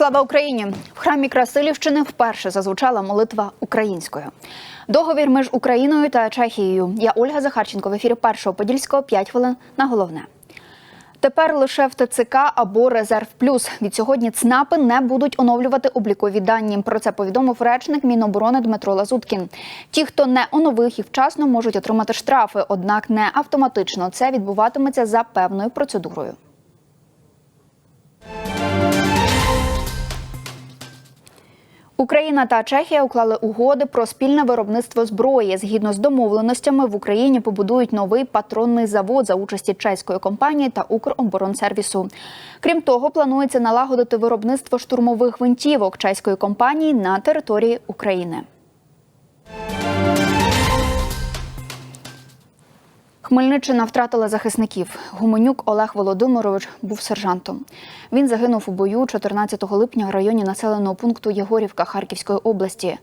Слава Україні! В храмі Красилівщини вперше зазвучала молитва українською. Договір між Україною та Чехією. Я Ольга Захарченко в ефірі першого подільського 5 хвилин на головне. Тепер лише в ТЦК або Резерв Плюс. Від сьогодні ЦНАПи не будуть оновлювати облікові дані. Про це повідомив речник Міноборони Дмитро Лазуткін. Ті, хто не оновив їх вчасно, можуть отримати штрафи, однак не автоматично. Це відбуватиметься за певною процедурою. Україна та Чехія уклали угоди про спільне виробництво зброї. Згідно з домовленостями, в Україні побудують новий патронний завод за участі чеської компанії та Укроборонсервісу. Крім того, планується налагодити виробництво штурмових гвинтівок чеської компанії на території України. Хмельниччина втратила захисників. Гуменюк Олег Володимирович був сержантом. Він загинув у бою 14 липня в районі населеного пункту Єгорівка Харківської області.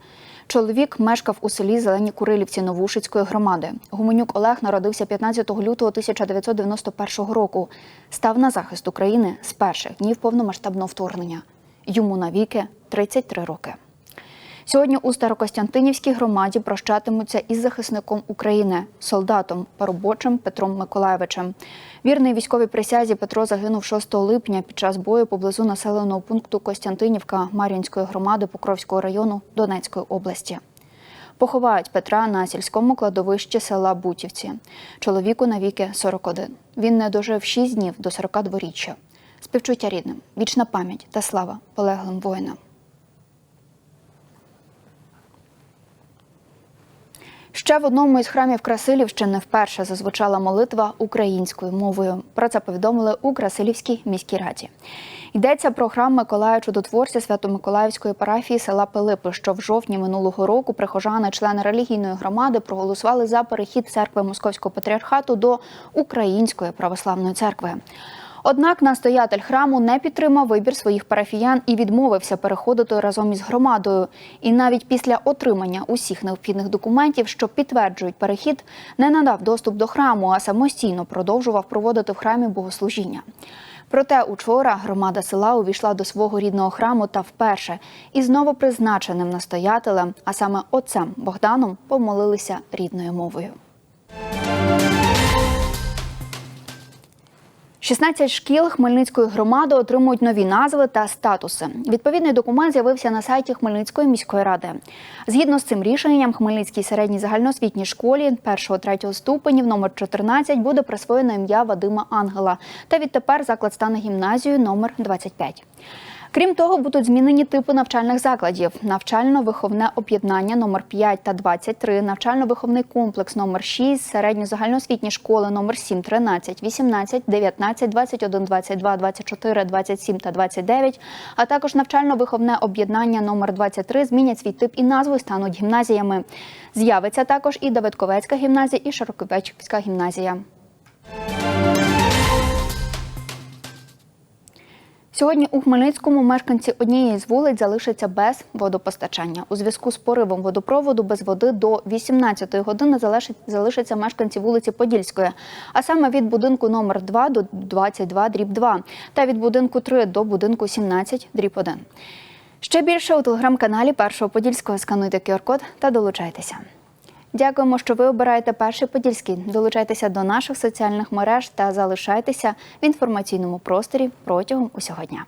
Чоловік мешкав у селі Зелені Курилівці Новушицької громади. Гуменюк Олег народився 15 лютого 1991 року. Став на захист України з перших днів повномасштабного вторгнення. Йому навіки 33 роки. Сьогодні у Старокостянтинівській громаді прощатимуться із захисником України, солдатом робочим Петром Миколаєвичем. Вірний військовій присязі Петро загинув 6 липня під час бою поблизу населеного пункту Костянтинівка Мар'їнської громади Покровського району Донецької області. Поховають Петра на сільському кладовищі села Бутівці. Чоловіку навіки 41. Він не дожив 6 днів до 42-річчя. Співчуття рідним, вічна пам'ять та слава полеглим воїнам. Ще в одному із храмів Красилівщини вперше зазвучала молитва українською мовою. Про це повідомили у Красилівській міській раді. Йдеться про храм Миколая Чудотворця Свято-Миколаївської парафії села Пилипи, що в жовтні минулого року прихожани, члени релігійної громади, проголосували за перехід церкви Московського патріархату до Української православної церкви. Однак настоятель храму не підтримав вибір своїх парафіян і відмовився переходити разом із громадою. І навіть після отримання усіх необхідних документів, що підтверджують перехід, не надав доступ до храму, а самостійно продовжував проводити в храмі богослужіння. Проте учора громада села увійшла до свого рідного храму та вперше із новопризначеним настоятелем, а саме отцем Богданом, помолилися рідною мовою. 16 шкіл Хмельницької громади отримують нові назви та статуси. Відповідний документ з'явився на сайті Хмельницької міської ради. Згідно з цим рішенням, Хмельницькій середній загальноосвітній школі 1-3 ступенів номер 14 буде присвоєно ім'я Вадима Ангела. Та відтепер заклад стане гімназією номер 25. Крім того, будуть змінені типи навчальних закладів: навчально-виховне об'єднання номер 5 та 23, навчально-виховний комплекс номер 6, середньо-загальноосвітні школи номер 7, 13, 18, 19, 21, 22, 24, 27 та 29, а також навчально-виховне об'єднання номер 23 змінять свій тип і назву і стануть гімназіями. З'явиться також і Давидковецька гімназія, і Широковецька гімназія. Сьогодні у Хмельницькому мешканці однієї з вулиць залишаться без водопостачання. У зв'язку з поривом водопроводу без води до 18-ї години залишаться мешканці вулиці Подільської, а саме від будинку номер 2 до 22 дріб 2 та від будинку 3 до будинку 17 дріб 1. Ще більше у телеграм-каналі Першого Подільського скануйте QR-код та долучайтеся. Дякуємо, що ви обираєте перший подільський. Долучайтеся до наших соціальних мереж та залишайтеся в інформаційному просторі протягом усього дня.